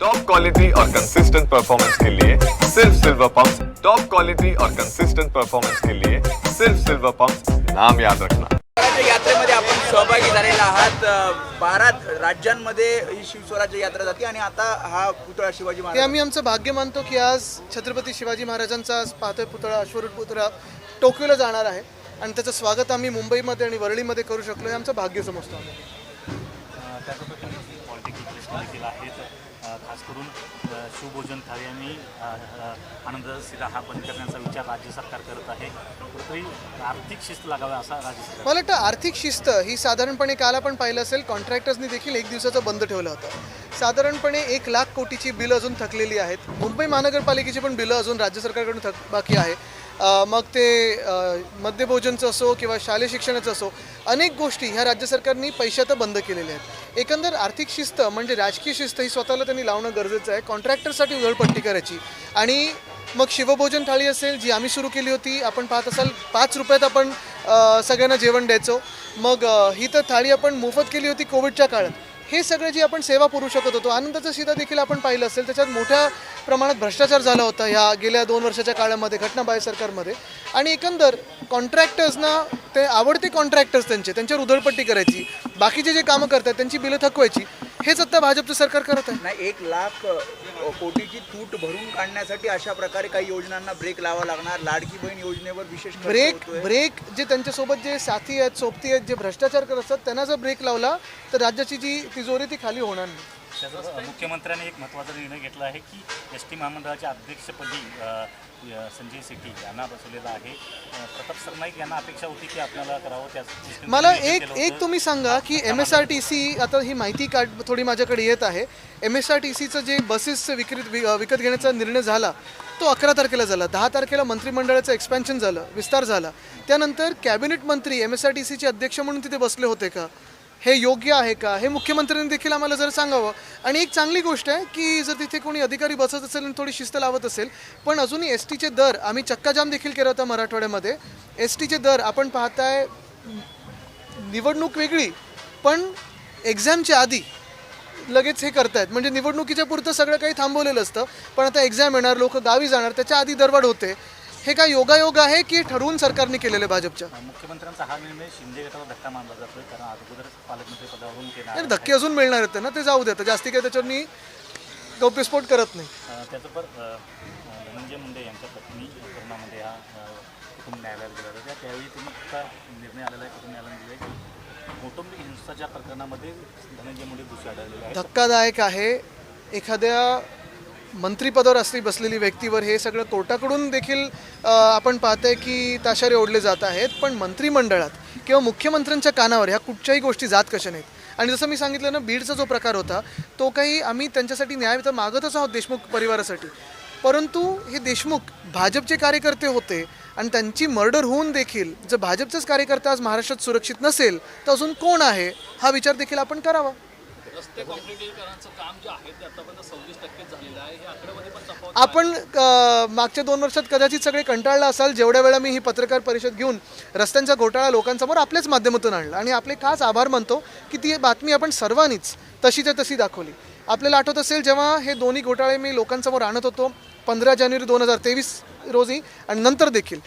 Top quality और consistent performance के लिए सिर्फ सिल्वर पंप टॉप क्वालिटी और कंसिस्टेंट परफॉर्मेंस के लिए सिर्फ सिल्वर पंप नाम याद रखना। यात्रेमध्ये आपण सहभागी झालेला आहात. बारा राज्यांमध्ये ही शिवस्वराज्य यात्रा जाते आणि आता हा पुतळा शिवाजी हे महाराज आम्ही आमचं भाग्य मानतो की आज छत्रपती शिवाजी महाराजांचा आज पाहतोय पुतळा अश्वरूढ पुतळा टोकियोला जाणार आहे. आणि त्याचं स्वागत आम्ही मुंबईमध्ये आणि वरळीमध्ये करू शकलो हे आमचं भाग्य समजतो आम्ही. पॉलिटिकल अ, खास करून शिवभोजन थाळी आणि आनंद सिरा हा बंद करण्याचा विचार राज्य सरकार करत आहे. कुठेतरी आर्थिक शिस्त लागावा असा राज्य सरकार मला वाटतं आर्थिक शिस्त ही साधारणपणे काल आपण पाहिलं असेल कॉन्ट्रॅक्टर्सनी देखील एक दिवसाचं बंद ठेवलं होतं. साधारणपणे एक लाख कोटीची बिलं अजून थकलेली आहेत. मुंबई महानगरपालिकेची पण बिलं अजून राज्य सरकारकडून थक बाकी आहे. मग ते मध्यभोजनचं मद्यभोजनचं असो किंवा शालेय शिक्षणाचं असो अनेक गोष्टी ह्या राज्य सरकारनी पैशात बंद केलेल्या आहेत. एकंदर आर्थिक शिस्त म्हणजे राजकीय शिस्त ही स्वतःला त्यांनी लावणं गरजेचं आहे. कॉन्ट्रॅक्टरसाठी उधळपट्टी करायची. आणि मग शिवभोजन थाळी असेल जी आम्ही सुरू केली होती आपण पाहत असाल पाच रुपयात आपण सगळ्यांना जेवण द्यायचो. मग ही तर थाळी आपण मोफत केली होती कोविडच्या काळात. हे सगळं जी आपण सेवा पुरू शकत होतो आनंदाचा सीधा देखील आपण पाहिलं असेल त्याच्यात मोठ्या प्रमाणात भ्रष्टाचार झाला होता ह्या गेल्या दोन वर्षाच्या काळामध्ये घटनाबाह्य सरकारमध्ये. आणि एकंदर कॉन्ट्रॅक्टर्सना ते आवडते कॉन्ट्रॅक्टर्स त्यांचे त्यांच्यावर उधळपट्टी करायची बाकीचे जे कामं करतात त्यांची बिलं थकवायची. हेच आता भाजपचं सरकार करत आहे. नाही एक लाख अ, कोटीची तूट भरून काढण्यासाठी अशा प्रकारे काही योजनांना ब्रेक लावा लागणार. लाडकी बहीण योजनेवर विशेष खर्च ब्रेक होतोय. ब्रेक जे त्यांच्यासोबत जे साथी आहेत सोबती आहेत जे भ्रष्टाचार करत असतात त्यांना जर ब्रेक लावला तर राज्याची जी तिजोरी ती खाली होणार नाही. त्याचबरोबर मुख्यमंत्र्यांनी एक महत्त्वाचा निर्णय घेतला आहे की एस टी महामंडळाच्या अध्यक्षपदी संजय सेठी यांना बसवलेला आहे. प्रताप सरनाईक यांना अपेक्षा होती की आपल्याला करावं दृष्टीने मला एक एक. तुम्ही सांगा की M S R T C आता ही माहिती कार्ड थोडी माझ्याकडे येत आहे. एम एस आर टी सीचं जे बसेसचं विक्रीत विकत घेण्याचा निर्णय झाला तो अकरा तारखेला झाला. दहा तारखेला मंत्रिमंडळाचं एक्सपॅन्शन झालं विस्तार झाला. त्यानंतर कॅबिनेट मंत्री एम एस आर टी सीचे अध्यक्ष म्हणून तिथे बसले होते का? हे योग्य आहे का? हे मुख्यमंत्र्यांनी देखील आम्हाला जर सांगावं. आणि एक चांगली गोष्ट आहे की जर तिथे कोणी अधिकारी बसत असेल आणि थोडी शिस्त लावत असेल पण अजूनही एस टीचे दर आम्ही चक्काजाम देखील केला होता मराठवाड्यामध्ये एस टीचे दर आपण पाहताय निवडणूक वेगळी पण एक्झामच्या आधी लगेच हे करतायत. म्हणजे निवडणुकीच्या पुरतं सगळं काही थांबवलेलं असतं पण आता एक्झाम येणार लोक गावी जाणार त्याच्या आधी दरवाढ होते. हे काय योगायोग आहे की ठरवून सरकारने केलेलं भाजपच्या? मुख्यमंत्र्यांचा हा निर्णय शिंदे गटाला धक्का मानला जातोय कारण अगोदर पालकमंत्री पदावरून नाही, नाराज धक्के अजून मिळणार आहेत त्यांना ते जाऊ देतं जास्ती काय त्याच्यावर गौप्यस्फोट करत नाही. अ, त्याचबरोबर अ, अ, धनंजय मुंडे यांच्या पत्नी करुणा मुंडे या अ, कुटुंब न्यायालयात गेल्या होत्या. त्यावेळी त्यांनी आता निर्णय आलेला आहे कुटुंब न्यायालयाने दिला आहे की कौटुंबिक हिंसाच्या प्रकरणामध्ये धनंजय मुंडे दोषी आढळलेले आहेत. धक्कादायक आहे. एखाद्या मंत्रिपदावर असली बसलेली व्यक्तीवर हे सगळं कोर्टाकडून देखील आपण पाहतोय की ताशारे ओढले जात आहेत. पण मंत्रिमंडळात किंवा मुख्यमंत्र्यांच्या कानावर ह्या कुठच्याही गोष्टी जात कशा नाहीत. आणि जसं मी सांगितलं ना बीडचा जो प्रकार होता तो काही आम्ही त्यांच्यासाठी न्याय तर मागतच आहोत देशमुख परिवारासाठी. परंतु हे देशमुख भाजपचे कार्यकर्ते होते आणि त्यांची मर्डर होऊन देखील जर भाजपचाच कार्यकर्ता आज महाराष्ट्रात सुरक्षित नसेल तर अजून कोण आहे? हा विचार देखील आपण करावा. काम जे आहे ते आतापर्यंत सव्वीस टक्केच झालेलं आहे. हे पण तफावत आपण अ, मागच्या दोन वर्षात कदाचित सगळे कंटाळला असाल जेवढ्या वेळा मी ही पत्रकार परिषद घेऊन रस्त्यांचा घोटाळा लोकांसमोर आपल्याच माध्यमातून आणला. आणि आपले खास आभार मानतो की ती बातमी आपण सर्वांनीच तशीच्या तशी दाखवली. आपल्याला आठवत असेल जेव्हा हे दोन्ही घोटाळे मी लोकांसमोर आणत होतो पंधरा जानेवारी दोन हजार तेवीस रोजी आणि नंतर देखील.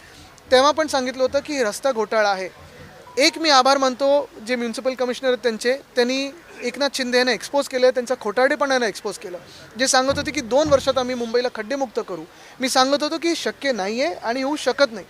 तेव्हा पण सांगितलं होतं की हे रस्ता घोटाळा आहे. एक मी आभार मानतो जे म्युन्सिपल कमिशनर आहेत त्यांचे त्यांनी एकनाथ शिंदे यांना एक्सपोज केलं आहे त्यांचा खोटारडेपणानं एक्सपोज केलं. जे सांगत होते की दोन वर्षात आम्ही मुंबईला खड्डेमुक्त करू. मी सांगत होतो की शक्य नाही आहे आणि होऊ शकत नाही.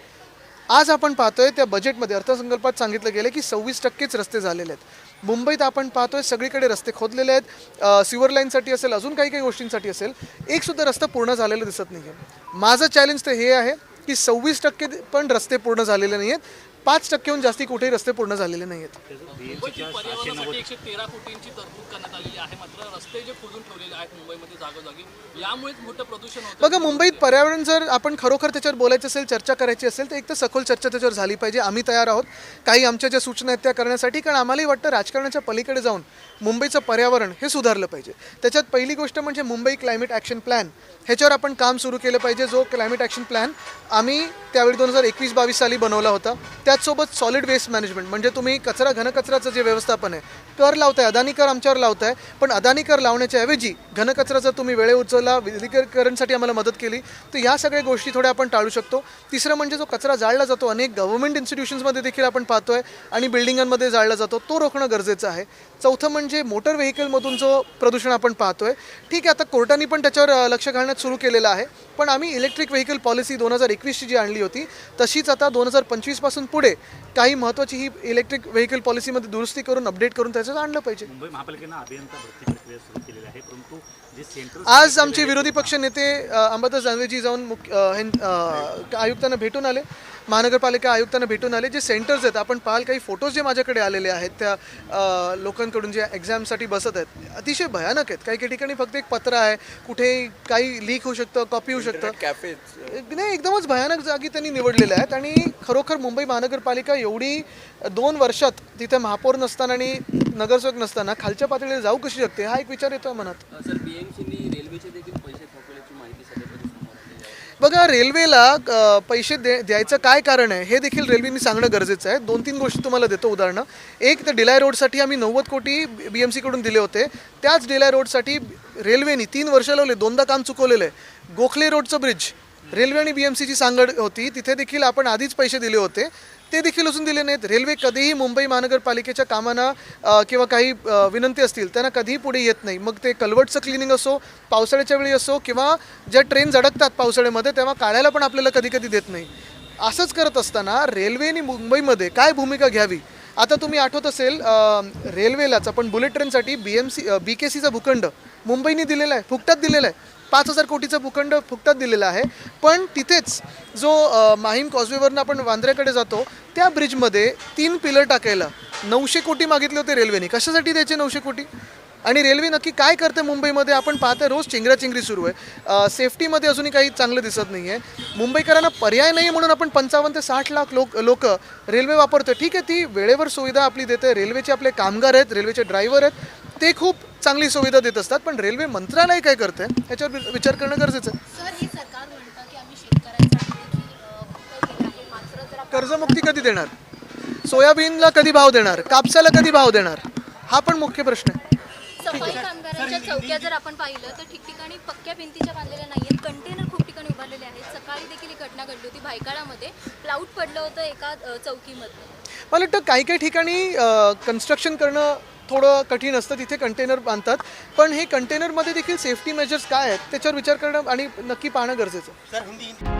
आज आपण पाहतोय त्या बजेटमध्ये अर्थसंकल्पात सांगितलं गेलं की सव्वीस टक्केच रस्ते झालेले आहेत. मुंबईत आपण पाहतोय सगळीकडे रस्ते खोदलेले आहेत. सिवर लाईनसाठी असेल अजून काही काही गोष्टींसाठी असेल एकसुद्धा रस्ता पूर्ण झालेला दिसत नाही आहे माझं चॅलेंज तर हे आहे की सव्वीस टक्के पण रस्ते पूर्ण झालेले नाही आहेत पाच टक्केहून जास्ती कुठेही रस्ते पूर्ण झालेले नाही आहेत मुंबईची पर्यावरणासाठी एकशे तेरा कोटींची तरतूद करण्यात आलेली आहे. मात्र रस्ते जे खोदून ठेवलेले आहेत मुंबईमध्ये जागोजागी यामुळेच मोठं प्रदूषण होतं. बघा मुंबईत पर्यावरण जर आपण खरोखर त्याच्यावर बोलायचं असेल चर्चा करायची असेल तर एक तर सखोल चर्चा त्याच्यावर झाली पाहिजे. आम्ही तयार आहोत. काही आमच्या ज्या सूचना आहेत त्या करण्यासाठी कारण आम्हालाही वाटतं राजकारणाच्या पलीकडे जाऊन मुंबईचं पर्यावरण हे सुधारलं पाहिजे. त्याच्यात पहिली गोष्ट म्हणजे मुंबई क्लायमेट ॲक्शन प्लॅन ह्याच्यावर आपण काम सुरू केलं पाहिजे. जो क्लायमेट ॲक्शन प्लॅन आम्ही त्यावेळी दोन हजार एकवीस बावीस साली बनवला होता. त्याचसोबत सॉलिड वेस्ट मॅनेजमेंट म्हणजे तुम्ही कचरा घनकचऱ्याचं जे व्यवस्थापन आहे कर लावताय अदानी कर आमच्यावर लावताय पण अदानी कर लावण्याच्या ऐवजी घनकचरा जर तुम्ही वेळे उचलला विलगीकरणसाठी आम्हाला मदत केली तर या सगळ्या गोष्टी थोड्या आपण टाळू शकतो. तिसरं म्हणजे जो कचरा जाळला जातो अनेक गव्हर्नमेंट इन्स्टिट्यूशन्समध्ये देखील आपण पाहतोय आणि बिल्डिंगांमध्ये जाळला जातो तो रोखणं गरजेचं आहे. चौथं म्हणजे मोटर व्हेकलमधून जो प्रदूषण आपण पाहतोय ठीक आहे आता कोर्टाने पण त्याच्यावर लक्ष घालण्यात सुरू केलेलं आहे पण आम्ही इलेक्ट्रिक व्हेकल पॉलिसी दोन हजार एकवीसची जी आणली होती तशीच आता दोन हजार पंचवीसपासून पुढे काही महत्त्वाची ही इलेक्ट्रिक व्हेकल पॉलिसीमध्ये दुरुस्ती करून अपडेट करून त्याचं त्याच्यात आणलं पाहिजे. मुंबई महापालिकेनं अभियंता भरती प्रक्रिया सुरू केलेली आहे परंतु जे सेंट्रल आज आमचे विरोधी पक्ष नेते अंबादास दानवेजी जाऊन मुख्य आयुक्तांना भेटून आले. महानगरपालिका आयुक्तांना भेटून आले. जे सेंटर्स आहेत आपण पाहाल काही फोटोज जे माझ्याकडे आलेले आहेत त्या लोकांकडून जे एक्झामसाठी बसत आहेत अतिशय भयानक आहेत. काही काही ठिकाणी फक्त एक पत्र आहे. कुठे काही लीक होऊ शकतं कॉपी होऊ शकतं. कॅफे नाही एकदमच भयानक जागी त्यांनी निवडलेल्या आहेत. आणि खरोखर मुंबई महानगरपालिका एवढी दोन वर्षात तिथे महापौर नसताना आणि नगरसेवक नसताना खालच्या पातळीला जाऊ कशी शकते? हा एक विचार येतो मनात. सर बीएमसीनी रेल्वेचे देखील पैसे थकवल्याची माहिती. बघा रेल्वेला पैसे दे द्यायचं काय कारण आहे हे देखील रेल्वेने सांगणं गरजेचं आहे. दोन तीन गोष्टी तुम्हाला देतो उदाहरणं. एक तर डिलाय रोडसाठी आम्ही नव्वद कोटी बी एम सीकडून दिले होते. त्याच डिलाय रोडसाठी रेल्वेने तीन वर्ष लावले दोनदा काम चुकवलेलं आहे. गोखले रोडचं ब्रिज रेल्वे आणि बी एम सीची सांगड होती तिथे देखील आपण आधीच पैसे दिले होते. ते देखील अजून दिले नाहीत. रेल्वे कधीही मुंबई महानगरपालिकेच्या कामांना किंवा काही विनंती असतील त्यांना कधीही पुढे येत नाही. मग ते कलवटचं क्लिनिंग असो पावसाळ्याच्या वेळी असो किंवा ज्या ट्रेन झडकतात पावसाळ्यामध्ये तेव्हा काढायला पण आपल्याला कधी कधी देत नाही. असंच करत असताना रेल्वेने मुंबईमध्ये काय भूमिका घ्यावी? आता तुम्ही आठवत असेल रेल्वेलाच आपण बुलेट ट्रेनसाठी B M C B K सीचा भूखंड मुंबईने दिलेला आहे फुकटात दिलेला आहे. पाच हजार कोटीचं भूखंड फुकटात दिलेला आहे. पण तिथेच जो माहीम कॉजवेवरनं आपण वांद्र्याकडे जातो त्या ब्रिजमध्ये तीन पिलर टाकायला नऊशे कोटी मागितले होते रेल्वेने. कशासाठी द्यायचे नऊशे कोटी? आणि रेल्वे नक्की काय करते मुंबईमध्ये? आपण पाहतोय रोज चिंगराचिंगरी सुरू आहे. सेफ्टीमध्ये अजूनही काही चांगलं दिसत नाही आहे मुंबईकरांना पर्याय नाही म्हणून आपण पंचावन्न ते साठ लाख लोक लोक रेल्वे वापरतोय. ठीक आहे ती वेळेवर सुविधा आपली देते. रेल्वेचे आपले कामगार आहेत रेल्वेचे ड्रायव्हर आहेत. ते खूप चांगली सुविधा देत असतात पण रेल्वे मंत्रालय काय करते याच्यावर विचार करणं गरजेचं आहे. हे कर्जमुक्ती कधी देणार? सोयाबीनला कधी भाव देणार? कापसाला कधी भाव देणार? हा पण मुख्य प्रश्न आहे. सफाई कामगारांच्या चौक्या जर आपण पाहिलं तर ठिकठिकाणी पक्क्या भिंतीच्या बांधलेल्या नाहीयेत. कंटेनर खूप ठिकाणी उभारलेले आहेत. सकाळी देखील ही घटना घडली होती. भायखळामध्ये प्लाऊट पडलं होतं एका चौकीमध्ये मला वाटतं काही काही ठिकाणी कन्स्ट्रक्शन करणं थोडं कठीण असतं. तिथे कंटेनर बांधतात. पण हे कंटेनरमध्ये देखील सेफ्टी मेजर्स काय आहेत त्याच्यावर विचार करणं आणि नक्की पाहणं गरजेचं